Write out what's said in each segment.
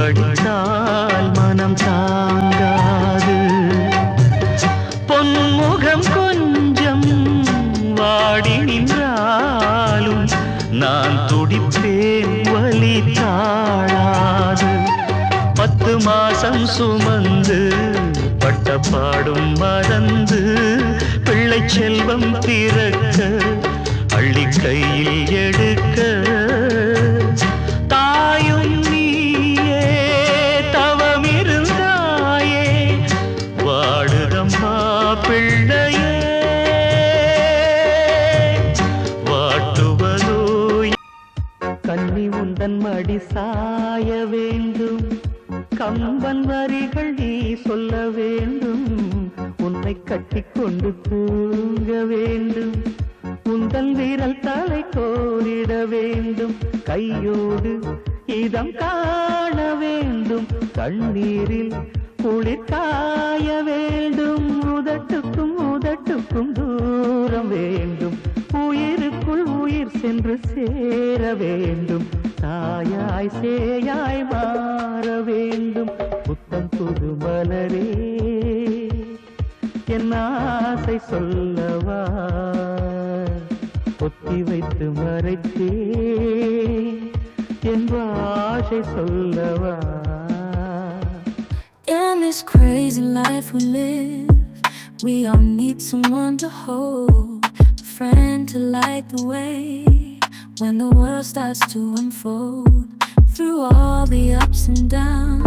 நீ மனம் தாங்காது. பொன்முகம் கொஞ்சம் வாடி நின்றாலும் நான் துடிப்பேன் வலி தாழாது. பத்து மாசம் சுமந்து பட்டப்பாடும் மறந்து பிள்ளை செல்வம் பிறக்க சாய வேண்டும். கம்பன் வரிகள் நீ சொல்ல வேண்டும். உன்னை கட்டிக்கொண்டு தூங்க வேண்டும். உந்தல் வீரல் தலை கோரிட வேண்டும். கையோடு இதம் காண வேண்டும். கண்ணீரில் குளிர் காய வேண்டும். உதட்டுக்கும் உதட்டுக்கும் தூரம் வேண்டும். உயிருக்குள் உயிர் சென்று சேர வேண்டும். தாயாய் சேயாய் மாற வேண்டும் புத்தம் புது மலரே என் ஆசை சொல்லவா ஒத்தி வைத்து மறைத்தே என் ஆசை சொல்லவா In this crazy life we live, we all need someone to hold, a friend to light the way When the world starts to unfold Through all the ups and downs.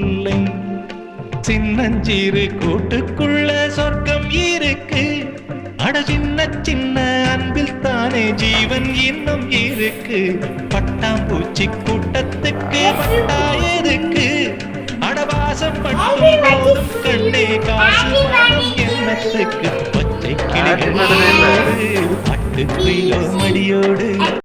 சின்னஞ்சீரு கூட்டுக்குள்ள சொர்க்கம் இருக்கு. அட சின்ன சின்ன அன்பில் தானே ஜீவன் இன்னும் இருக்கு. பட்டாம்பூச்சி கூட்டத்துக்கு பட்டா எதுக்கு? அடவாசம் மட்டும் போதும் கண்ணே காசு எண்ணத்துக்கு பச்சை கிளிகள் பட்டு குயிலோ மடியோடு